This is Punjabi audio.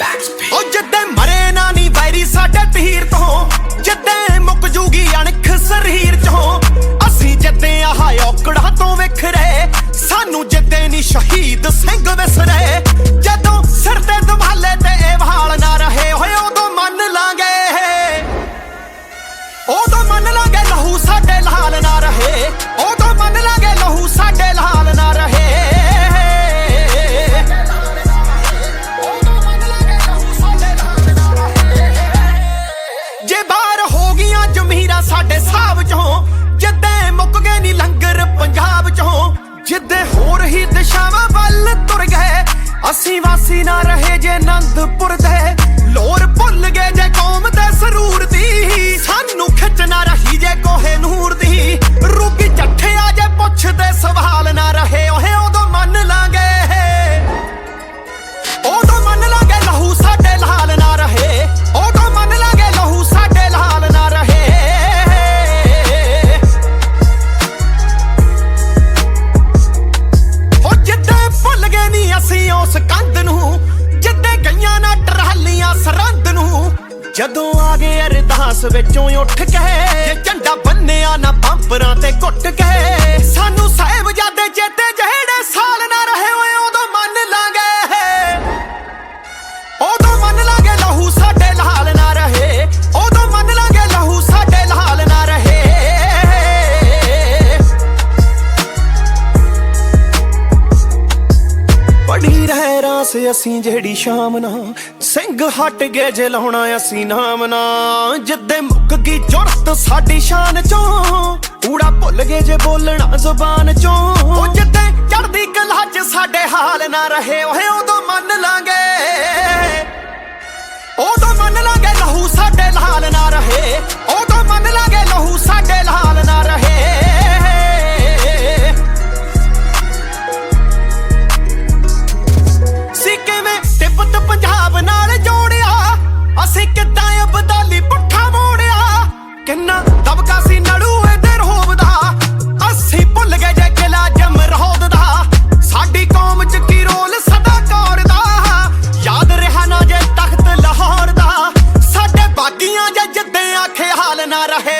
ਉਹ ਜਿੱਦੇ ਮਰੇ ਨਾ ਨੀ ਵੈਰੀ ਸਾਡੇ ਤਹੀਰ ਤੋਂ, ਜਿੱਦੇ ਮੁੱਕ ਜੂਗੀ ਅਣਖ ਸਰੀਰ ਚੋਂ, ਅਸੀਂ ਜਿੱਦੇ ਆਹ ਔਕੜਾ ਤੋਂ ਵਿਖਰੇ, ਸਾਨੂੰ ਜਿੱਦੇ ਨੀ ਸ਼ਹੀਦ ਸਿੰਘ ਜਿੱਦੇ ਹੋਰ ਹੀ ਦਿਸ਼ਾਵਾਂ ਵੱਲ ਤੁਰ ਗਏ, ਅਸੀਂ ਵਾਸੀ ਨਾ ਰਹੇ ਜੇ ਆਨੰਦਪੁਰ ਦੇ। ਲੋਰ ਭੁੱਲ ਜਦੋਂ ਆ ਗਏ ਅਰਦਾਸ ਵਿੱਚੋਂ ਉੱਠ ਕੇ। ਜੇ ਝੰਡਾ ਬੰਨਿਆ ਨਾ ਬੰਪਰਾਂ ਤੇ ਘੁੱਟ ਕੇ। ਪੜੀ ਅਸੀਂ ਜਿਹੜੀ ਸ਼ਾਮ ਨਾ, ਸਿੰਘ ਹਟ ਗਏ ਜੇ ਲਾਉਣਾ ਅਸੀਂ ਨਾਮ ਨਾ। ਜਿੱਦੇ ਮੁੱਕ ਗਈ ਜੁਰਤ ਸਾਡੀ ਸ਼ਾਨ ਚੋਂ, ਊੜਾ ਭੁੱਲ ਗਏ ਜੇ ਬੋਲਣਾ ਜ਼ੁਬਾਨ ਚੋਂ। ਉਹ ਜਿੱਦੇ ਚੜਦੀ ਕਲਾ ਚ ਸਾਡੇ ਹਾਲ ਨਾ ਰਹੇ ਓਏ ਉਦੋਂ ਮੰਨ ਲਾਂਗੇ। ਉਦੋਂ ਮੰਨ ਲਾਂਗੇ ਲਹੂ ਸਾਡੇ ਲਾਲ ਨਾ ਰਹੇ। না রহে